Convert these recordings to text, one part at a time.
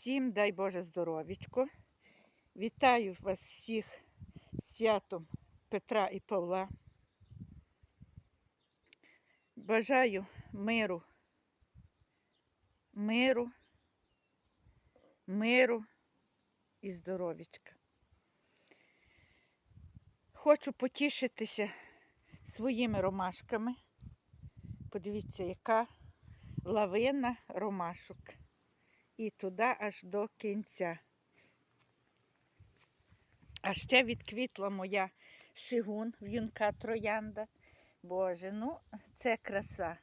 Всім дай Боже здоровічко. Вітаю вас всіх святом Петра і Павла. Бажаю миру, миру, миру і здоровічка. Хочу потішитися своїми ромашками. Подивіться, яка лавина ромашок. І туди аж до кінця. А ще відквітла моя шигун, в'юнка троянда. Боже, ну це краса.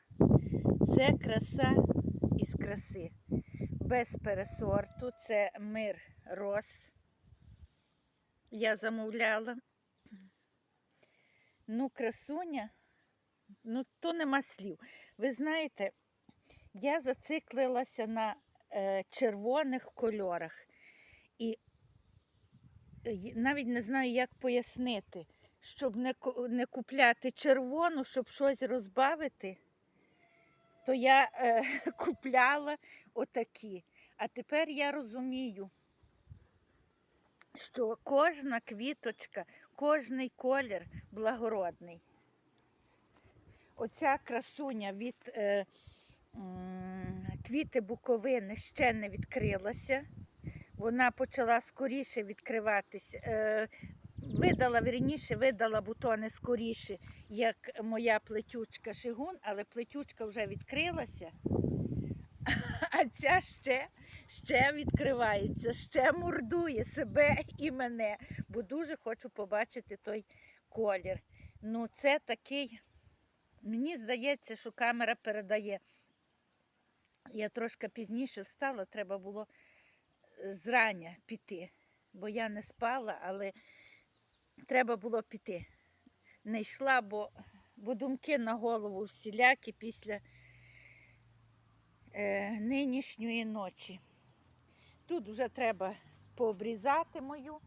Це краса із краси. Без пересорту. Це мир роз. Я замовляла. Ну, красуня, ну то нема слів. Ви знаєте, я зациклилася на червоних кольорах. І е, навіть не знаю, як пояснити, щоб не, купляти червону, щоб щось розбавити, то я е, купляла отакі. А тепер я розумію, що кожна квіточка, кожний колір благородний. Оця красуня від е, квіти буковини ще не відкрилася. Вона почала скоріше відкриватись. Е, видала вірніше, видала бутони скоріше, як моя плетючка шигун, але плетючка вже відкрилася. А ця ще, ще відкривається, ще мордує себе і мене, бо дуже хочу побачити той колір. Ну, це такий, мені здається, що камера передає. Я трошки пізніше встала, треба було зрання піти, бо я не спала, але треба було піти. Не йшла, бо, бо думки на голову всілякі після е, нинішньої ночі. Тут вже треба пообрізати мою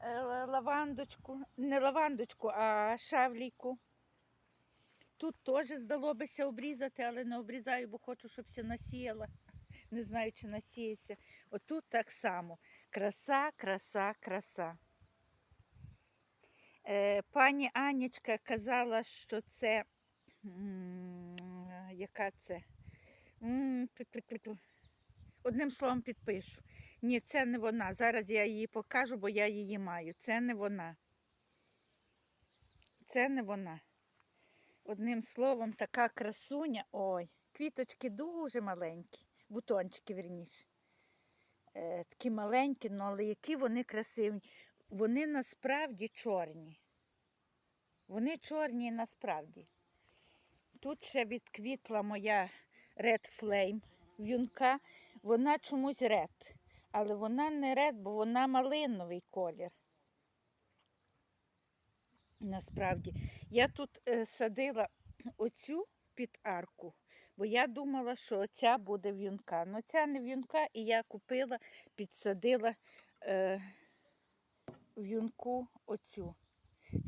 е, лавандочку, не лавандочку, а шавлійку. Тут теж здалося обрізати, але не обрізаю, бо хочу, щоб все насіяла. Не знаю, чи насіється. Отут так само. Краса, краса, краса. Е, пані Анічка казала, що це. Яка це? Одним словом підпишу. Ні, це не вона. Зараз я її покажу, бо я її маю. Це не вона. Це не вона. Одним словом, така красуня. Ой, квіточки дуже маленькі, бутончики, вірніше. Е, такі маленькі, ну, але які вони красиві. Вони насправді чорні. Вони чорні насправді. Тут ще відквітла моя Red Flame в'юнка. Вона чомусь ред. Але вона не ред, бо вона малиновий колір. Насправді. Я тут е, садила оцю під арку, бо я думала, що оця буде в'юнка. Ну ця не в'юнка, і я купила, підсадила е, в'юнку оцю.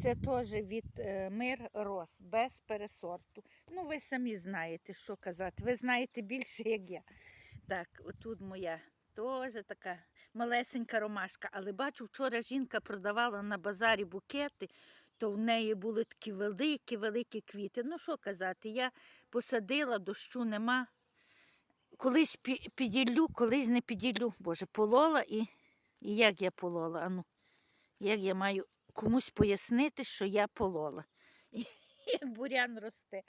Це теж від е, мир роз, без пересорту. Ну, ви самі знаєте, що казати. Ви знаєте більше, як я. Так, отут моя теж така малесенька ромашка. Але бачу, вчора жінка продавала на базарі букети, то в неї були такі великі, великі квіти. Ну, що казати, я посадила, дощу нема. Колись піділлю, колись не піділлю. Боже, полола і, і як я полола? Ану, як я маю комусь пояснити, що я полола. Як бурян росте.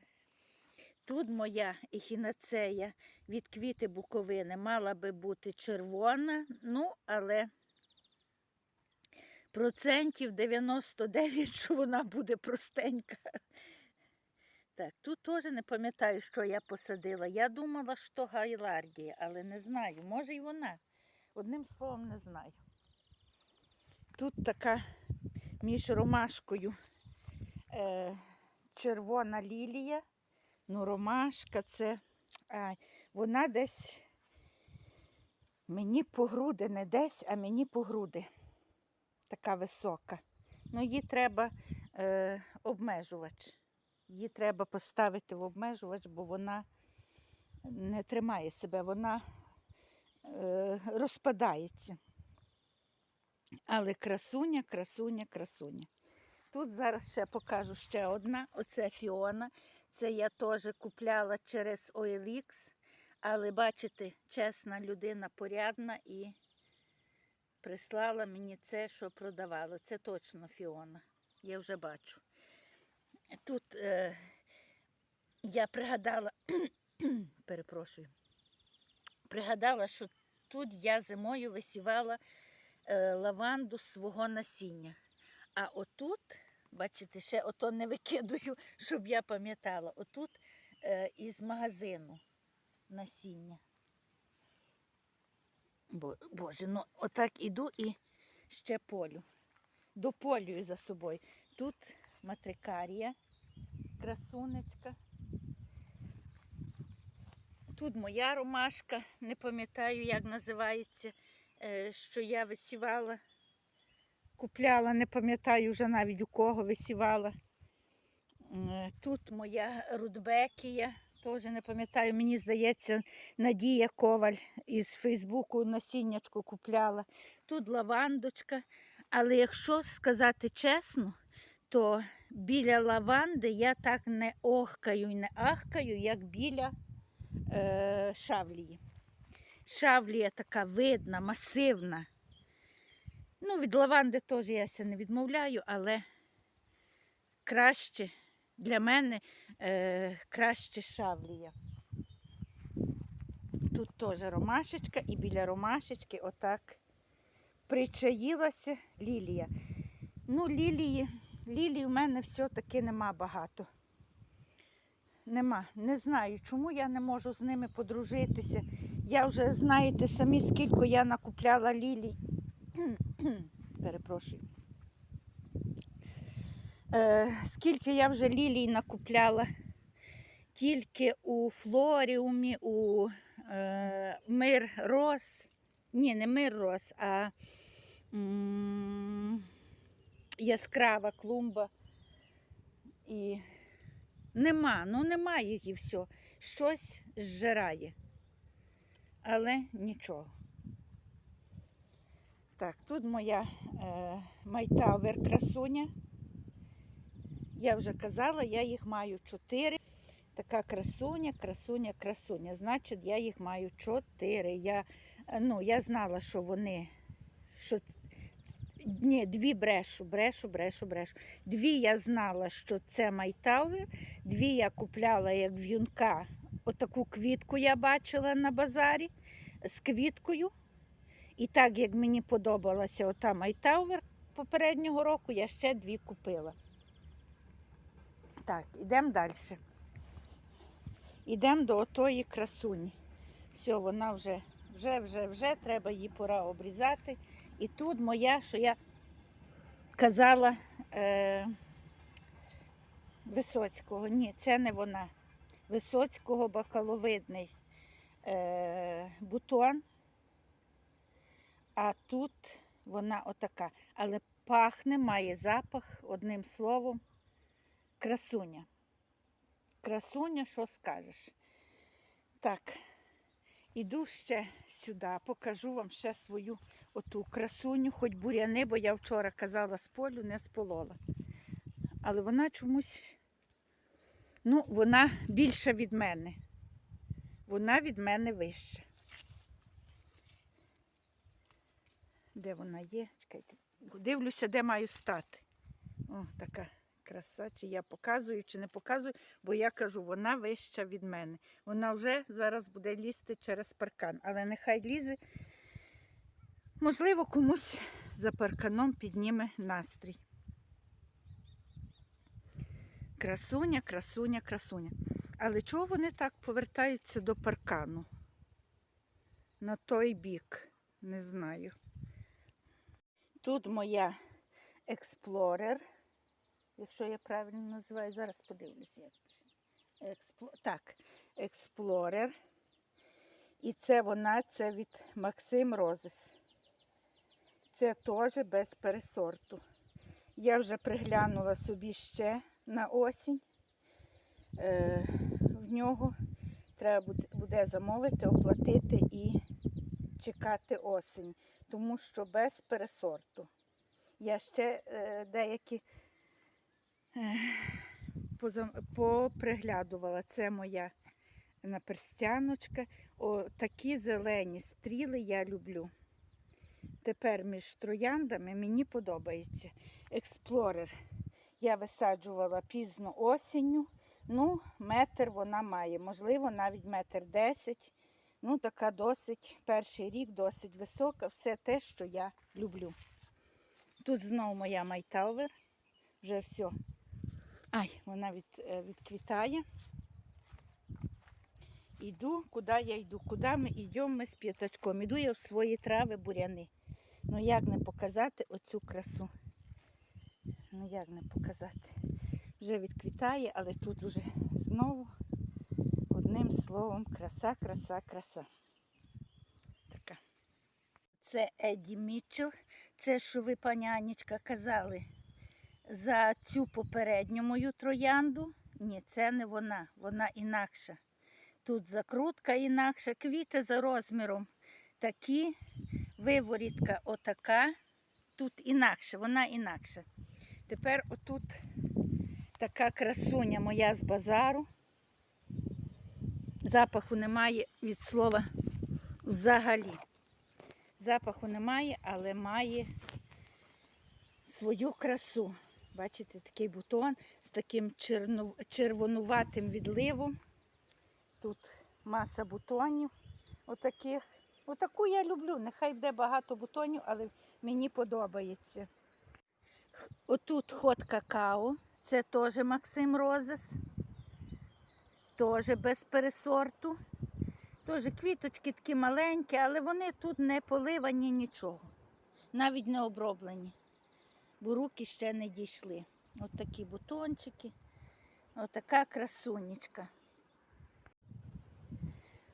Тут моя ехінацея від квіти буковини мала би бути червона, ну, але процентів 99, що вона буде простенька. Так, тут теж не пам'ятаю, що я посадила. Я думала, що гайлардія, але не знаю. Може й вона. Одним словом, не знаю. Тут така між ромашкою е, червона лілія. Ну, ромашка це. Ай, вона десь мені по груди, не десь, а мені по груди. Така висока. Ну, її треба е, обмежувач. Її треба поставити в обмежувач, бо вона не тримає себе. Вона е, розпадається. Але красуня, красуня, красуня. Тут зараз ще покажу ще одна. Оце Фіона. Це я теж купляла через OLX. Але бачите, чесна людина порядна і прислала мені це, що продавала. Це точно Фіона. Я вже бачу. Тут е, я пригадала, перепрошую, пригадала, що тут я зимою висівала е, лаванду свого насіння. А отут, бачите, ще ото не викидую, щоб я пам'ятала. Отут е, із магазину насіння. Бо, Боже, ну отак іду і ще полю. Дополюю за собою. Тут матрикарія, красунечка. Тут моя ромашка, не пам'ятаю, як називається, е, що я висівала. Купляла, не пам'ятаю вже навіть у кого висівала. Е, Тут моя рудбекія, теж не пам'ятаю, мені здається, Надія Коваль із Фейсбуку насіннячку купляла. Тут лавандочка. Але якщо сказати чесно, то біля лаванди я так не охкаю і не ахкаю, як біля е, шавлії. Шавлія така видна, масивна. Ну, від лаванди теж я не відмовляю, але краще для мене е, краще шавлія. Тут теж ромашечка, і біля ромашечки отак причаїлася лілія. Ну, лілії, лілії в мене все-таки нема багато. Нема. Не знаю, чому я не можу з ними подружитися. Я вже знаєте самі, скільки я накупляла лілій. Перепрошую. Е, скільки я вже лілій накупляла тільки у флоріумі, у е, мир роз. Ні, не мир роз, а яскрава клумба. І нема, ну нема і все. Щось зжирає. Але нічого. Так, тут моя е, майтавер красуня. Я вже казала, я їх маю чотири. Така красуня, красуня, красуня. Значить, я їх маю чотири. Я, е, ну, я знала, що вони. Що... Ні, дві брешу, брешу, брешу, брешу. Дві я знала, що це майтавер. Дві я купляла як в'юнка. Отаку квітку я бачила на базарі з квіткою. І так як мені подобалася ота майтавер попереднього року, я ще дві купила. Так, ідемо далі. Ідемо до отої красуні. Все, вона вже, вже, вже, вже, треба її пора обрізати. І тут моя, що я казала е, Висоцького. Ні, це не вона. Висоцького бакаловидний е, бутон. А тут вона отака. Але пахне, має запах, одним словом, красуня. Красуня, що скажеш? Так, іду ще сюди, покажу вам ще свою оту красуню, хоч буряни, бо я вчора казала з полю, не сполола. Але вона чомусь, ну, вона більша від мене. Вона від мене вища. Де вона є? Чекайте. Дивлюся, де маю стати. О, така краса. Чи я показую, чи не показую, бо я кажу, вона вища від мене. Вона вже зараз буде лізти через паркан, але нехай лізе. Можливо, комусь за парканом підніме настрій. Красуня, красуня, красуня. Але чого вони так повертаються до паркану? На той бік, не знаю. Тут моя експлорер, якщо я правильно називаю, зараз подивлюся. Як. Експло... Так, експлорер. І це вона, це від Максим Розес. Це теж без пересорту. Я вже приглянула собі ще на осінь. Е, в нього треба буде, замовити, оплатити і чекати осінь, тому що без пересорту. Я ще е, деякі поприглядувала. Це моя наперстяночка. О, такі зелені стріли я люблю. Тепер між трояндами мені подобається. Експлорер. Я висаджувала пізно осінню. Ну, метр вона має, можливо, навіть метр десять. Ну, така досить, перший рік досить висока, все те, що я люблю. Тут знову моя майталвер. Вже все. Ай, вона від, е, відквітає. Іду, куди я йду? Куди ми йдемо ми з п'ятачком? Іду я в свої трави буряни. Ну як не показати оцю красу? Ну як не показати? Вже відквітає, але тут вже знову одним словом краса, краса, краса. Така. Це Еді Мітчелл. Це, що ви, пані Анічка, казали за цю попередню мою троянду. Ні, це не вона, вона інакша. Тут закрутка інакша, квіти за розміром такі, виворітка отака. Тут інакше, вона інакша. Тепер отут така красуня моя з базару. Запаху немає від слова взагалі. Запаху немає, але має свою красу. Бачите, такий бутон з таким червонуватим відливом. Тут маса бутонів отаких. Отаку я люблю. Нехай буде багато бутонів, але мені подобається. Отут ход какао. Це теж Максим Розес. Теж без пересорту. Теж квіточки такі маленькі, але вони тут не поливані нічого. Навіть не оброблені. Бо руки ще не дійшли. От такі бутончики. Отака красунечка.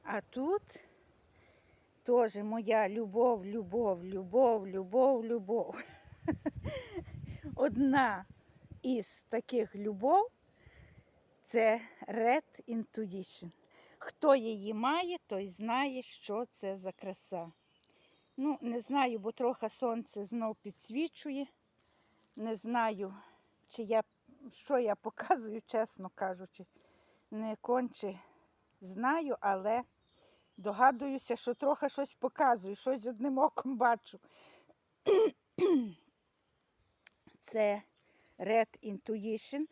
А тут теж моя любов, любов, любов, любов, любов. Одна із таких любов це Red Intuition. Хто її має, той знає, що це за краса. Ну, не знаю, бо трохи сонце знов підсвічує. Не знаю, чи я, що я показую, чесно кажучи. Не конче знаю, але догадуюся, що трохи щось показую, щось одним оком бачу. Це Red Intuition.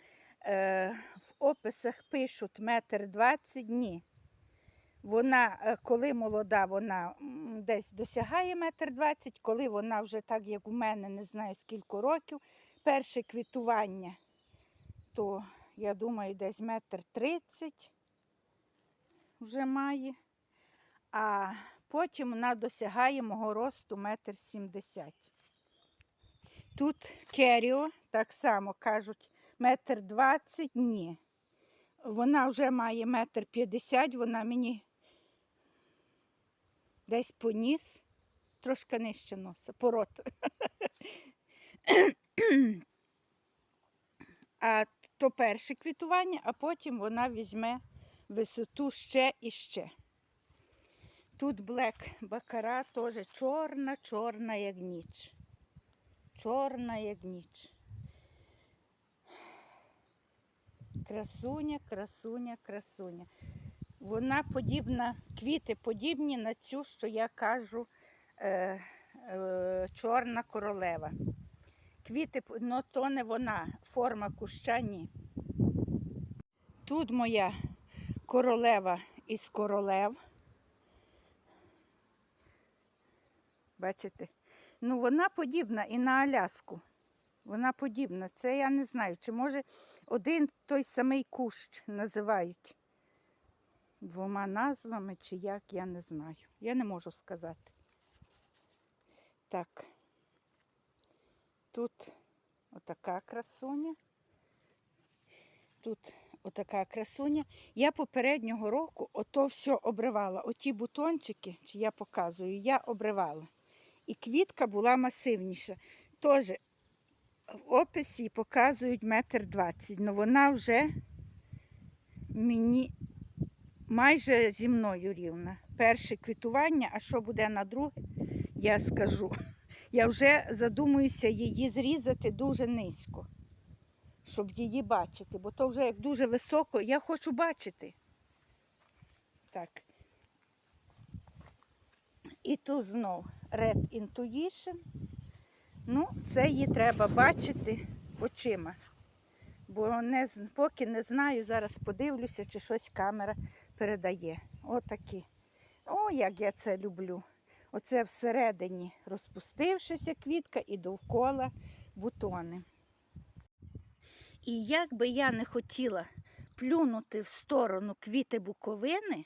Е, в описах пишуть метр двадцять дні. Вона, е, коли молода, вона десь досягає метр двадцять, коли вона вже так, як у мене, не знаю скільки років, перше квітування, то я думаю, десь метр тридцять вже має. А потім вона досягає мого росту метр сімдесят. Тут керіо, так само кажуть, метр двадцять, ні. Вона вже має метр п'ятдесят, вона мені десь поніс, трошки нижче носа, порот. А то перше квітування, а потім вона візьме висоту ще і ще. Тут блек бакара теж чорна, чорна, як ніч. Чорна, як ніч. Красуня, красуня, красуня. Вона подібна, квіти подібні на цю, що я кажу, е, е, чорна королева. Квіти, ну то не вона, форма куща ні. Тут моя королева із королев. Бачите? Ну, вона подібна і на Аляску. Вона подібна. Це я не знаю, чи може один той самий кущ називають двома назвами, чи як, я не знаю. Я не можу сказати. Так. Тут отака красуня. Тут отака красуня. Я попереднього року ото все обривала. Оті бутончики, чи я показую, я обривала. І квітка була масивніша. Теж в описі показують метр двадцять, але вона вже мені майже зі мною рівна. Перше квітування, а що буде на друге, я скажу. Я вже задумуюся її зрізати дуже низько, щоб її бачити, бо то вже як дуже високо, я хочу бачити. Так. І тут знов Red Intuition. Ну, це її треба бачити очима. Бо не, поки не знаю, зараз подивлюся, чи щось камера передає. Отакі. О, як я це люблю. Оце всередині розпустившися квітка і довкола бутони. І як би я не хотіла плюнути в сторону квіти буковини,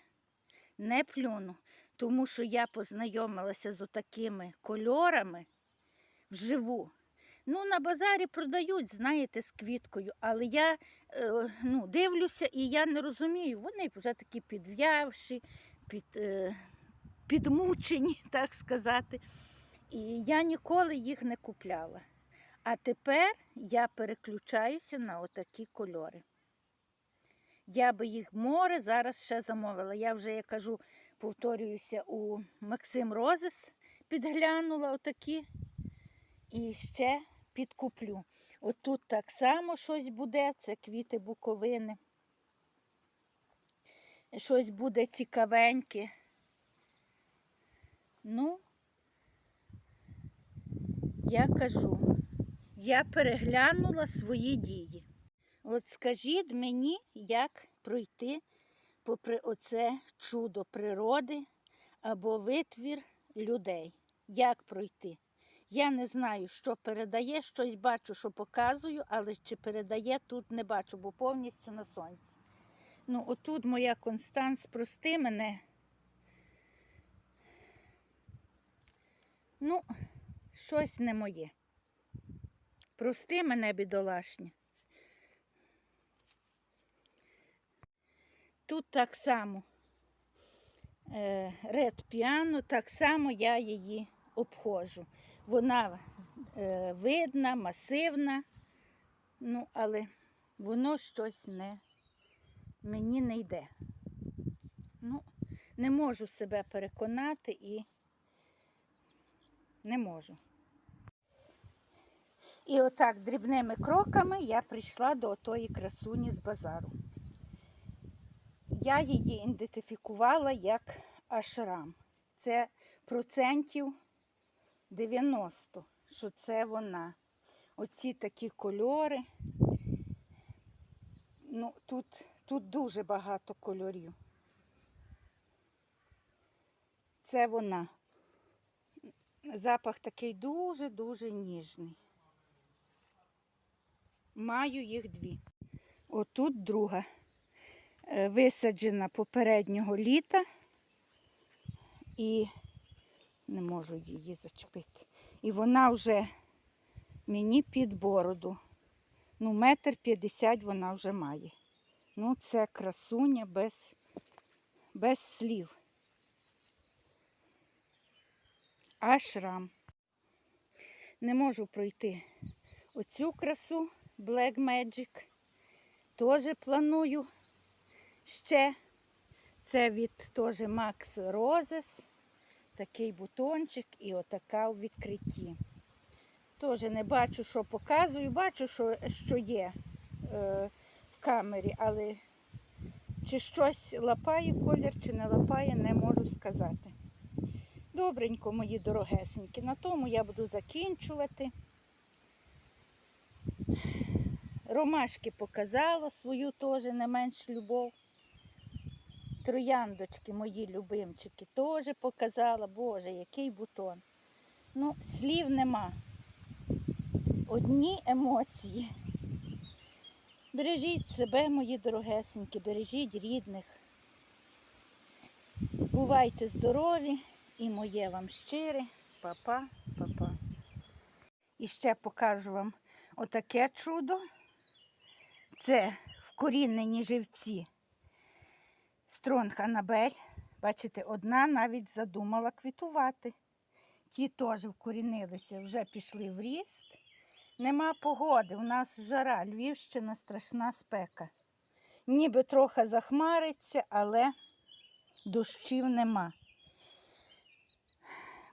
не плюну, тому що я познайомилася з такими кольорами вживу. Ну, на базарі продають, знаєте, з квіткою, але я е, ну, дивлюся і я не розумію. Вони вже такі підв'явші, під, е, підмучені, так сказати. І я ніколи їх не купляла. А тепер я переключаюся на отакі кольори. Я би їх море зараз ще замовила. Я вже, я кажу, повторююся, у Максим Розес підглянула отакі. І ще підкуплю. Отут так само щось буде, це квіти буковини. Щось буде цікавеньке. Ну, я кажу, я переглянула свої дії. От скажіть мені, як пройти попри оце чудо природи або витвір людей. Як пройти? Я не знаю, що передає, щось бачу, що показую, але чи передає, тут не бачу, бо повністю на сонці. Ну, отут моя Констанс, прости мене. Ну, щось не моє. Прости мене, бідолашня. Тут так само е, Ред Піано, так само я її обходжу. Вона е, видна, масивна, ну, але воно щось не мені не йде. Ну, не можу себе переконати і не можу. І отак дрібними кроками я прийшла до тої красуні з базару. Я її ідентифікувала як ашрам. Це процентів 90, що це вона. Оці такі кольори. Ну, тут, тут дуже багато кольорів. Це вона. Запах такий дуже-дуже ніжний. Маю їх дві. Отут друга. Е, Висаджена попереднього літа і не можу її зачепити. І вона вже мені під бороду. Ну, метр п'ятдесят вона вже має. Ну, це красуня без, без слів. Ашрам. Не можу пройти оцю красу Black Magic. Теж планую ще. Це від теж Max Roses. Такий бутончик і отака у відкритті. Теж не бачу, що показую, бачу, що, що є е, в камері, але чи щось лапає колір, чи не лапає, не можу сказати. Добренько, мої дорогесенькі. На тому я буду закінчувати. Ромашки показала свою теж не менш любов. Трояндочки, мої любимчики, теж показала. Боже, який бутон. Ну, слів нема. Одні емоції. Бережіть себе, мої дорогесенькі, бережіть рідних. Бувайте здорові і моє вам щире. Па-па, па-па. І ще покажу вам отаке чудо. Це вкорінені живці. Стронг Анабель. Бачите, одна навіть задумала квітувати. Ті теж вкорінилися, вже пішли в ріст. Нема погоди, у нас жара, Львівщина страшна спека. Ніби трохи захмариться, але дощів нема.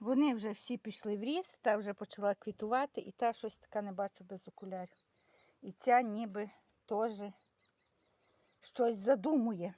Вони вже всі пішли в ріст, та вже почала квітувати, і та щось така не бачу без окулярів. І ця ніби теж щось задумує.